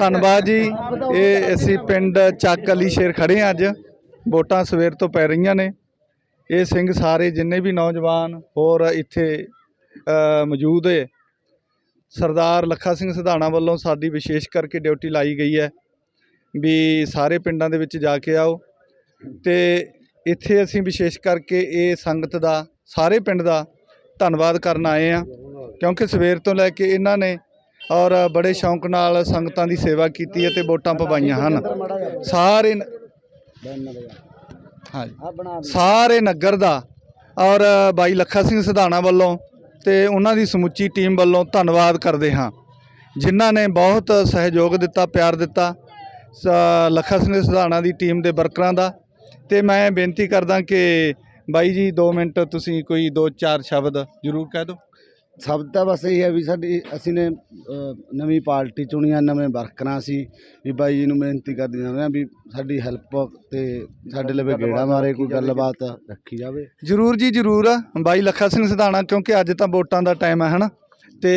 ਧੰਨਵਾਦ ਜੀ। ਇਹ ਅਸੀਂ ਪਿੰਡ ਚੱਕ ਅਲੀ ਸ਼ੇਰ ਖੜੇ ਹਾਂ ਅੱਜ। ਵੋਟਾਂ ਸਵੇਰ ਤੋਂ ਪੈ ਰਹੀਆਂ ਨੇ। ਇਹ ਸਿੰਘ ਸਾਰੇ ਜਿੰਨੇ ਵੀ ਨੌਜਵਾਨ ਹੋਰ ਇੱਥੇ ਮੌਜੂਦ ਹੈ। ਸਰਦਾਰ ਲੱਖਾ ਸਿੰਘ ਸਿਧਾਣਾ ਵੱਲੋਂ ਸਾਡੀ ਵਿਸ਼ੇਸ਼ ਕਰਕੇ ਡਿਊਟੀ ਲਾਈ ਗਈ ਹੈ ਵੀ ਸਾਰੇ ਪਿੰਡਾਂ ਦੇ ਵਿੱਚ ਜਾ ਕੇ ਆਓ। ਤੇ ਇੱਥੇ ਅਸੀਂ ਵਿਸ਼ੇਸ਼ ਕਰਕੇ ਇਹ ਸੰਗਤ ਦਾ, ਸਾਰੇ ਪਿੰਡ ਦਾ ਧੰਨਵਾਦ ਕਰਨ ਆਏ ਆ ਕਿਉਂਕਿ ਸਵੇਰ ਤੋਂ ਲੈ ਕੇ ਇਹਨਾਂ ਨੇ ਔਰ ਬੜੇ ਸ਼ੌਂਕ ਨਾਲ ਸੰਗਤਾਂ ਦੀ ਸੇਵਾ ਕੀਤੀ ਅਤੇ ਵੋਟਾਂ ਪਵਾਈਆਂ ਹਨ। ਸਾਰੇ ਨ- ਹਾਂਜੀ। ਸਾਰੇ ਨਗਰ ਦਾ ਔਰ ਬਾਈ ਲੱਖਾ ਸਿੰਘ ਸਿਧਾਣਾ ਵੱਲੋਂ ਤੇ ਉਹਨਾਂ ਦੀ ਸਮੁੱਚੀ ਟੀਮ ਵੱਲੋਂ ਧੰਨਵਾਦ ਕਰਦੇ ਹਾਂ। ਜਿਨ੍ਹਾਂ ਨੇ ਬਹੁਤ ਸਹਿਯੋਗ ਦਿੱਤਾ, ਪਿਆਰ ਦਿੱਤਾ, ਸ- ਲੱਖਾ ਸਿੰਘ ਸਿਧਾਣਾ ਦੀ ਟੀਮ ਦੇ ਵਰਕਰਾਂ ਦਾ। ਤੇ ਮੈਂ ਬੇਨਤੀ ਕਰਦਾ ਕਿ ਬਾਈ ਜੀ 2 ਮਿੰਟ ਤੁਸੀਂ ਕੋਈ 2-4 ਸ਼ਬਦ ਜ਼ਰੂਰ ਕਹਿ ਦਿਓ। ਸਭ ਦਾ ਬਸ ਇਹ ਹੈ ਵੀ ਸਾਡੀ ਅਸੀਂ ਨੇ ਨਵੀਂ ਪਾਰਟੀ ਚੁਣੀਆਂ ਨਵੇਂ ਵਰਕਰਾਂ ਸੀ ਵੀ ਬਾਈ ਜੀ ਨੂੰ ਬੇਨਤੀ ਕਰਦੇ ਜਾਂਦੇ ਆ ਵੀ ਸਾਡੀ ਹੈਲਪ ਤੇ ਸਾਡੇ ਲਵੇ ਗੇੜਾ ਮਾਰੇ ਕੋਈ ਗੱਲਬਾਤ ਰੱਖੀ ਜਾਵੇ। ਜਰੂਰ ਜੀ ਜਰੂਰ। ਬਾਈ ਲੱਖਾ ਸਿੰਘ ਸਿਧਾਣਾ ਕਿਉਂਕਿ ਅੱਜ ਤਾਂ ਵੋਟਾਂ ਦਾ ਟਾਈਮ ਹੈ ਹਨਾ? ਤੇ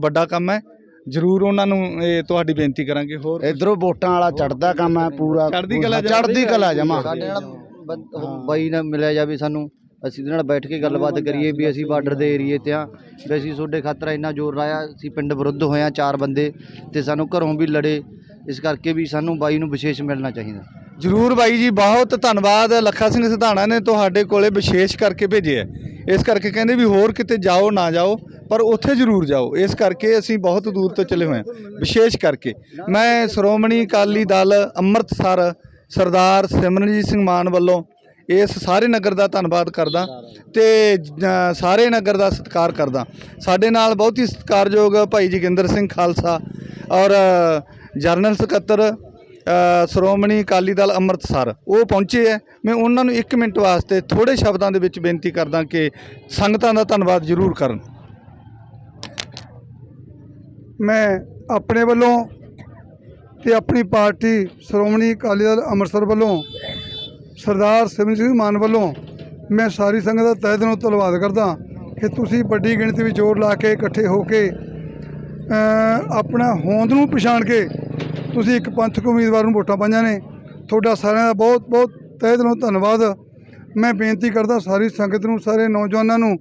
ਵੱਡਾ ਕੰਮ ਹੈ। ਜਰੂਰ ਉਹਨਾਂ ਨੂੰ ਇਹ ਤੁਹਾਡੀ ਬੇਨਤੀ ਕਰਾਂਗੇ ਹੋਰ ਇਧਰੋਂ ਵੋਟਾਂ ਵਾਲਾ ਚੜਦਾ ਕੰਮ ਹੈ ਪੂਰਾ। ਕਲਾ। ਚੜਦੀ ਕਲਾ ਜਮਾ। ਸਾਡੇ ਨਾਲ ਬਾਈ ਨਾਲ ਮਿਲਿਆ ਜਾਵੇ ਸਾਨੂੰ। ਅਸੀਂ ਇਹਦੇ ਨਾਲ ਬੈਠ ਕੇ ਗੱਲਬਾਤ ਕਰੀਏ ਵੀ ਅਸੀਂ ਬਾਰਡਰ ਦੇ ਏਰੀਏ ਤੇ ਆ ਵੀ ਅਸੀਂ ਤੁਹਾਡੇ ਖਾਤਰ ਇੰਨਾ ਜ਼ੋਰ ਲਾਇਆ ਅਸੀਂ ਪਿੰਡ ਵਿਰੁੱਧ ਹੋਇਆ ਚਾਰ ਬੰਦੇ ਤੇ ਸਾਨੂੰ ਘਰੋਂ ਵੀ ਲੜੇ ਇਸ ਕਰਕੇ ਵੀ ਸਾਨੂੰ ਬਾਈ ਨੂੰ ਵਿਸ਼ੇਸ਼ ਮਿਲਣਾ ਚਾਹੀਦਾ। ਜਰੂਰ ਬਾਈ ਜੀ ਬਹੁਤ ਧੰਨਵਾਦ ਲੱਖਾ ਸਿੰਘ ਸਿਧਾਣਾ ਨੇ ਤੁਹਾਡੇ ਕੋਲੇ ਵਿਸ਼ੇਸ਼ ਕਰਕੇ ਭੇਜਿਆ ਇਸ ਕਰਕੇ ਕਹਿੰਦੇ ਵੀ ਹੋਰ ਕਿਤੇ ਜਾਓ ਨਾ ਜਾਓ ਪਰ ਉੱਥੇ ਜਰੂਰ ਜਾਓ। ਇਸ ਕਰਕੇ ਅਸੀਂ ਬਹੁਤ ਦੂਰ ਤੋਂ ਚਲੇ ਹੋਏ ਹਾਂ ਵਿਸ਼ੇਸ਼ ਕਰਕੇ। ਮੈਂ ਸ਼੍ਰੋਮਣੀ ਅਕਾਲੀ ਦਲ ਅੰਮ੍ਰਿਤਸਰ ਸਰਦਾਰ ਸਿਮਰਨਜੀਤ ਸਿੰਘ ਮਾਨ ਵੱਲੋਂ ਇਸ ਸਾਰੇ ਨਗਰ ਦਾ ਧੰਨਵਾਦ ਕਰਦਾ ਤੇ ਸਾਰੇ ਨਗਰ ਦਾ ਸਤਿਕਾਰ ਕਰਦਾ। ਸਾਡੇ ਨਾਲ ਬਹੁਤ ਹੀ ਸਤਿਕਾਰਯੋਗ ਭਾਈ ਜੋਗਿੰਦਰ ਸਿੰਘ ਖਾਲਸਾ ਔਰ ਜਨਰਲ ਸਕੱਤਰ ਸ਼੍ਰੋਮਣੀ ਅਕਾਲੀ ਦਲ ਅੰਮ੍ਰਿਤਸਰ। ਉਹ ਪਹੁੰਚੇ ਹੈ ਮੈਂ ਉਹਨਾਂ ਨੂੰ 1 ਮਿੰਟ ਵਾਸਤੇ ਥੋੜੇ ਸ਼ਬਦਾਂ ਦੇ ਵਿੱਚ ਬੇਨਤੀ ਕਰਦਾ ਕਿ ਸੰਗਤਾਂ ਦਾ ਧੰਨਵਾਦ ਜ਼ਰੂਰ ਕਰਨ। ਮੈਂ ਆਪਣੇ ਵੱਲੋਂ ਤੇ ਆਪਣੀ ਪਾਰਟੀ ਸ਼੍ਰੋਮਣੀ ਅਕਾਲੀ ਦਲ ਅੰਮ੍ਰਿਤਸਰ ਵੱਲੋਂ ਸਰਦਾਰ ਸਿਮਰਨ ਸਿੰਘ ਮਾਨ ਵੱਲੋਂ ਮੈਂ ਸਾਰੀ ਸੰਗਤ ਦਾ ਤਹਿ ਦਿਲੋਂ ਧੰਨਵਾਦ ਕਰਦਾ ਕਿ ਤੁਸੀਂ ਵੱਡੀ ਗਿਣਤੀ ਵਿੱਚ ਜ਼ੋਰ ਲਾ ਕੇ ਇਕੱਠੇ ਹੋ ਕੇ ਆਪਣਾ ਹੋਂਦ ਨੂੰ ਪਛਾਣ ਕੇ ਤੁਸੀਂ ਇੱਕ ਪੰਥਕ ਉਮੀਦਵਾਰ ਨੂੰ ਵੋਟਾਂ ਪਾਈਆਂ ਨੇ। ਤੁਹਾਡਾ ਸਾਰਿਆਂ ਦਾ ਬਹੁਤ ਬਹੁਤ ਤਹਿ ਦਿਲੋਂ ਧੰਨਵਾਦ। ਮੈਂ ਬੇਨਤੀ ਕਰਦਾ ਸਾਰੀ ਸੰਗਤ ਨੂੰ, ਸਾਰੇ ਨੌਜਵਾਨਾਂ ਨੂੰ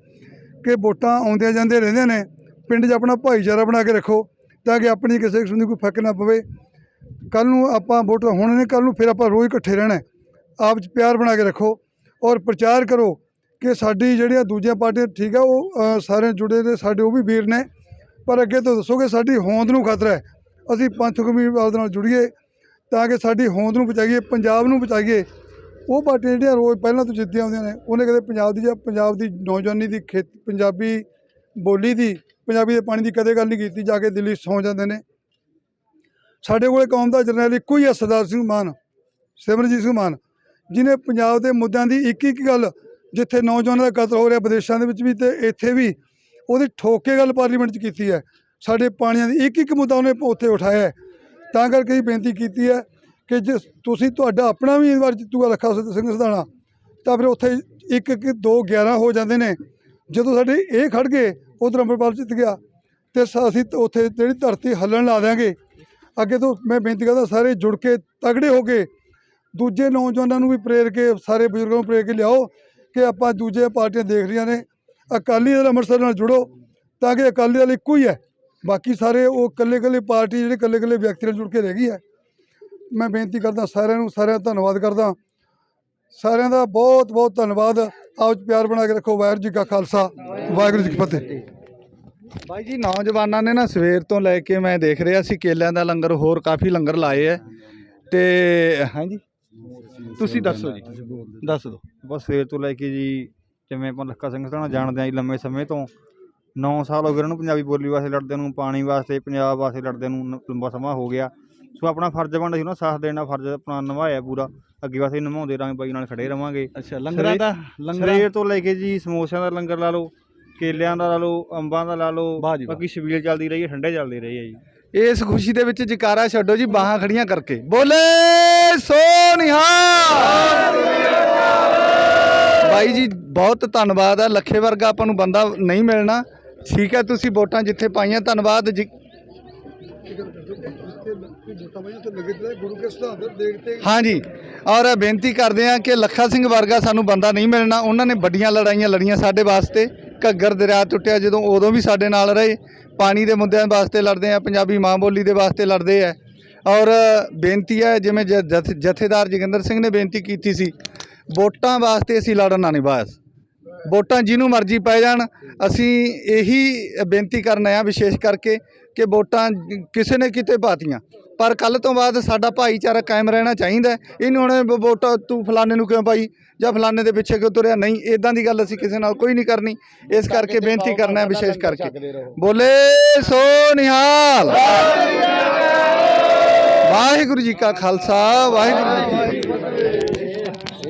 ਕਿ ਵੋਟਾਂ ਆਉਂਦੀਆਂ ਜਾਂਦੇ ਰਹਿੰਦੇ ਨੇ। ਪਿੰਡ 'ਚ ਆਪਣਾ ਭਾਈਚਾਰਾ ਬਣਾ ਕੇ ਰੱਖੋ ਤਾਂ ਕਿ ਆਪਣੀ ਕਿਸੇ ਕਿਸਮ ਦੀ ਕੋਈ ਫ਼ਰਕ ਨਾ ਪਵੇ। ਕੱਲ ਨੂੰ ਆਪਾਂ ਵੋਟ ਹੁਣ ਨੇ ਕੱਲ ਨੂੰ ਫਿਰ ਆਪਾਂ ਰੋਜ਼ ਇਕੱਠੇ ਰਹਿਣਾ। ਆਪ 'ਚ ਪਿਆਰ ਬਣਾ ਕੇ ਰੱਖੋ ਔਰ ਪ੍ਰਚਾਰ ਕਰੋ ਕਿ ਸਾਡੀ ਜਿਹੜੀਆਂ ਦੂਜੀਆਂ ਪਾਰਟੀਆਂ ਠੀਕ ਆ ਉਹ ਅ, ਸਾਰੇ ਜੁੜੇ ਨੇ ਸਾਡੇ ਉਹ ਵੀ ਵੀਰ ਨੇ। ਪਰ ਅੱਗੇ ਤੋਂ ਦੱਸੋ ਕਿ ਸਾਡੀ ਹੋਂਦ ਨੂੰ ਖਤਰਾ ਹੈ। ਅਸੀਂ ਪੰਥਕ ਉਮੀਦਵਾਰ ਨਾਲ ਜੁੜੀਏ ਤਾਂ ਕਿ ਸਾਡੀ ਹੋਂਦ ਨੂੰ ਬਚਾਈਏ ਪੰਜਾਬ ਨੂੰ ਬਚਾਈਏ। ਉਹ ਪਾਰਟੀਆਂ ਜਿਹੜੀਆਂ ਰੋਜ਼ ਪਹਿਲਾਂ ਤੋਂ ਜਿੱਤੀਆਂ ਆਉਂਦੀਆਂ ਨੇ ਉਹਨੇ ਕਦੇ ਪੰਜਾਬ ਦੀ ਜਾਂ ਪੰਜਾਬ ਦੀ ਨੌਜਵਾਨੀ ਦੀ ਖੇਤ ਪੰਜਾਬੀ ਬੋਲੀ ਦੀ ਪੰਜਾਬੀ ਦੇ ਪਾਣੀ ਦੀ ਕਦੇ ਗੱਲ ਨਹੀਂ ਕੀਤੀ ਜਾ ਕੇ ਦਿੱਲੀ ਸੌਂ ਜਾਂਦੇ ਨੇ। ਸਾਡੇ ਕੋਲੇ ਕੌਮ ਦਾ ਜਰਨੈਲ ਇੱਕੋ ਹੀ ਹੈ ਸਰਦਾਰ ਸਿੰਘ ਮਾਨ ਸਿਮਰਜੀਤ ਸਿੰਘ ਮਾਨ। ਜਿਨੇ ਪੰਜਾਬ ਦੇ ਮੁੱਦਿਆਂ ਦੀ ਇੱਕ ਇੱਕ ਗੱਲ ਜਿੱਥੇ ਨੌਜਵਾਨਾਂ ਦਾ ਕਤਲ ਹੋ ਰਿਹਾ ਵਿਦੇਸ਼ਾਂ ਦੇ ਵਿੱਚ ਵੀ ਤੇ ਇੱਥੇ ਵੀ, ਉਹਦੀ ਠੋਕ ਕੇ ਗੱਲ ਪਾਰਲੀਮੈਂਟ 'ਚ ਕੀਤੀ ਹੈ। ਸਾਡੇ ਪਾਣੀਆਂ ਦੀ ਇੱਕ ਇੱਕ ਮੁੱਦਾ ਉਹਨੇ ਉੱਥੇ ਉਠਾਇਆ ਹੈ। ਤਾਂ ਕਰਕੇ ਹੀ ਬੇਨਤੀ ਕੀਤੀ ਹੈ ਕਿ ਜੇ ਤੁਸੀਂ ਤੁਹਾਡਾ ਆਪਣਾ ਵੀ ਵਾਰ ਜਿੱਤੂਗਾ ਲੱਖਾ ਸਿੰਘ ਸਧਾਣਾ, ਤਾਂ ਫਿਰ ਉੱਥੇ ਇੱਕ ਇੱਕ ਦੋ 11 ਹੋ ਜਾਂਦੇ ਨੇ। ਜਦੋਂ ਸਾਡੇ ਇਹ ਖੜ ਗਏ, ਉਧਰ ਅੰਮ੍ਰਿਤਪਾਲ ਜਿੱਤ ਗਿਆ ਤੇ ਸ- ਅਸੀਂ ਉੱਥੇ ਜਿਹੜੀ ਧਰਤੀ ਹੱਲਣ ਲਾ ਦਿਆਂਗੇ। ਅੱਗੇ ਤੋਂ ਮੈਂ ਬੇਨਤੀ ਕਰਦਾ ਸਾਰੇ ਜੁੜ ਕੇ ਤਗੜੇ ਹੋ ਕੇ ਦੂਜੇ ਨੌਜਵਾਨਾਂ ਨੂੰ ਵੀ ਪ੍ਰੇਰ ਕੇ, ਸਾਰੇ ਬਜ਼ੁਰਗਾਂ ਨੂੰ ਪ੍ਰੇਰ ਕੇ ਲਿਆਓ ਕਿ ਆਪਾਂ ਦੂਜੇ ਪਾਰਟੀਆਂ ਦੇਖ ਰਹੀਆਂ ਨੇ। ਅਕਾਲੀ ਦਲ ਅੰਮ੍ਰਿਤਸਰ ਨਾਲ ਜੁੜੋ ਤਾਂ ਕਿ ਅਕਾਲੀ ਦਲ ਇੱਕੋ ਹੀ ਹੈ। ਬਾਕੀ ਸਾਰੇ ਉਹ ਇਕੱਲੇ ਇਕੱਲੇ ਪਾਰਟੀ, ਜਿਹੜੇ ਇਕੱਲੇ ਇਕੱਲੇ ਵਿਅਕਤੀ ਨਾਲ ਜੁੜ ਕੇ ਰਹਿ ਗਈ ਹੈ। ਮੈਂ ਬੇਨਤੀ ਕਰਦਾ ਸਾਰਿਆਂ ਨੂੰ, ਸਾਰਿਆਂ ਦਾ ਧੰਨਵਾਦ ਕਰਦਾ। ਸਾਰਿਆਂ ਦਾ ਬਹੁਤ ਬਹੁਤ ਧੰਨਵਾਦ। ਆਪ ਜੀ, ਪਿਆਰ ਬਣਾ ਕੇ ਰੱਖੋ। ਵਾਹਿਗੁਰੂ ਜੀ ਕਾ ਖਾਲਸਾ, ਵਾਹਿਗੁਰੂ ਜੀ ਕੀ ਫਤਿਹ। ਬਾਈ ਜੀ, ਨੌਜਵਾਨਾਂ ਨੇ ਨਾ ਸਵੇਰ ਤੋਂ ਲੈ ਕੇ ਮੈਂ ਦੇਖ ਰਿਹਾ ਸੀ, ਕੇਲਿਆਂ ਦਾ ਲੰਗਰ, ਹੋਰ ਕਾਫੀ ਲੰਗਰ ਲਾਏ ਐ ਤੇ, ਹਾਂਜੀ? ਤੁਸੀਂ ਦੱਸੋ ਜੀ। ਦੱਸ ਦਿਓ। ਬਸ ਸਵੇਰ ਤੋਂ ਲੈ ਕੇ ਜੀ ਜਿਵੇਂ ਆਪਾਂ ਲੱਖਾ ਸਿੰਘ ਸਧਾਣਾ ਜਾਣਦੇ ਆਂ ਜੀ ਲੰਮੇ ਸਮੇਂ ਤੋਂ। 9 ਸਾਲ ਹੋ ਗਏ ਉਹਨਾਂ ਪੰਜਾਬੀ ਬੋਲੀ ਵਾਸਤੇ ਲੜਦੇ ਨੂੰ ਪਾਣੀ ਵਾਸਤੇ ਪੰਜਾਬ ਵਾਸਤੇ ਲੜਦੇ ਨੂੰ ਲੰਬਾ ਸਮਾਂ ਹੋ ਗਿਆ। ਸੋ ਆਪਣਾ ਫਰਜ਼ ਬਣਦਾ ਸੀ ਉਹਨਾਂ ਸਾਥ ਦੇਣਾ ਫਰਜ਼ ਆਪਣਾ ਨਿਭਾਇਆ ਪੂਰਾ। ਅੱਗੇ ਵਾਸਤੇ ਨਿਭਾਉਂਦੇ ਰਹਾਂਗੇ ਬਾਈ ਨਾਲ ਖੜੇ ਰਵਾਂਗੇ। ਅੱਛਾ ਲੰਗਰਾਂ ਦਾ ਲੰਗਰਾਂ ਸਵੇਰ ਤੋਂ ਲੈ ਕੇ ਜੀ ਸਮੋਸਿਆਂ ਦਾ ਲੰਗਰ ਲਾ ਲਓ ਕੇਲਿਆਂ ਦਾ ਲਾ ਲਓ ਅੰਬਾਂ ਦਾ ਲਾ ਲਓ। ਬਾਕੀ ਛਬੀਲ ਚੱਲਦੀ ਰਹੀ ਹੈ ਠੰਡੇ ਚੱਲਦੇ ਰਹੇ ਆ ਜੀ। ਇਸ ਖੁਸ਼ੀ ਦੇ ਵਿੱਚ ਜਕਾਰਾ ਛੱਡੋ ਜੀ, ਬਾਹਾਂ ਖੜੀਆਂ ਕਰਕੇ। ਬੋਲੇ ਸੋ ਨਿਹਾਲ ਬਾਈ ਜੀ, ਬਹੁਤ ਧੰਨਵਾਦ ਹੈ ਲੱਖੇ ਵਰਗਾ ਆਪਾਂ ਨੂੰ ਬੰਦਾ ਨਹੀਂ ਮਿਲਣਾ। ਠੀਕ ਹੈ, ਤੁਸੀਂ ਵੋਟਾਂ ਜਿੱਥੇ ਪਾਈਆਂ, ਧੰਨਵਾਦ ਜੀ। ਗੁਰੂ ਕੇ ਹਾਂਜੀ, ਔਰ ਬੇਨਤੀ ਕਰਦੇ ਹਾਂ ਕਿ ਲੱਖਾ ਸਿੰਘ ਵਰਗਾ ਸਾਨੂੰ ਬੰਦਾ ਨਹੀਂ ਮਿਲਣਾ। ਉਹਨਾਂ ਨੇ ਵੱਡੀਆਂ ਲੜਾਈਆਂ ਲੜੀਆਂ ਸਾਡੇ ਵਾਸਤੇ। ਘੱਗਰ ਦਰਿਆ ਟੁੱਟਿਆ, ਜਦੋਂ ਉਦੋਂ ਵੀ ਸਾਡੇ ਨਾਲ ਰਹੇ, ਪਾਣੀ ਦੇ ਮੁੱਦਿਆਂ ਵਾਸਤੇ ਲੜਦੇ ਆ, ਪੰਜਾਬੀ ਮਾਂ ਬੋਲੀ ਦੇ ਵਾਸਤੇ ਲੜਦੇ ਆ। ਔਰ ਬੇਨਤੀ ਹੈ, ਜਿਵੇਂ ਜ- ਜਥ- ਜਥੇਦਾਰ ਜੋਗਿੰਦਰ ਸਿੰਘ ਨੇ ਬੇਨਤੀ ਕੀਤੀ ਸੀ, ਵੋਟਾਂ ਵਾਸਤੇ ਅਸੀਂ ਲੜਨਾ ਨਹੀਂ ਬਸ ਵੋਟਾਂ ਜਿਹਨੂੰ ਮਰਜ਼ੀ ਪੈ ਜਾਣ, ਅਸੀਂ ਇਹੀ ਬੇਨਤੀ ਕਰਨਾ ਆ ਵਿਸ਼ੇਸ਼ ਕਰਕੇ ਕਿ ਵੋਟਾਂ ਕਿਸੇ ਨੇ ਕਿਤੇ ਪਾਤੀਆਂ। ਪਰ ਕੱਲ ਤੋਂ ਬਾਅਦ ਸਾਡਾ ਭਾਈਚਾਰਾ ਕਾਇਮ ਰਹਿਣਾ ਚਾਹੀਦਾ ਇਹਨੂੰ ਹੁਣ ਵ- ਵੋਟਾਂ ਤੂੰ ਫਲਾਣੇ ਨੂੰ ਕਿਉਂ ਪਾਈ? ਜਾਂ ਫਲਾਣੇ ਦੇ ਪਿੱਛੇ ਕਿਉਂ ਤੁਰਿਆ? ਨਹੀਂ ਇਦਾਂ ਦੀ ਗੱਲ ਅਸੀਂ ਕਿਸੇ ਨਾਲ ਕੋਈ ਨਹੀਂ ਕਰਨੀ। ਇਸ ਕਰਕੇ ਬੇਨਤੀ ਕਰਨਾ ਹੈ ਵਿਸ਼ੇਸ਼ ਕਰਕੇ। ਬੋਲੇ ਸੋ ਨਿਹਾਲ ਵਾਹਿਗੁਰੂ ਜੀ ਕਾ ਖਾਲਸਾ। ਵਾਹਿਗੁਰੂ ਜੀ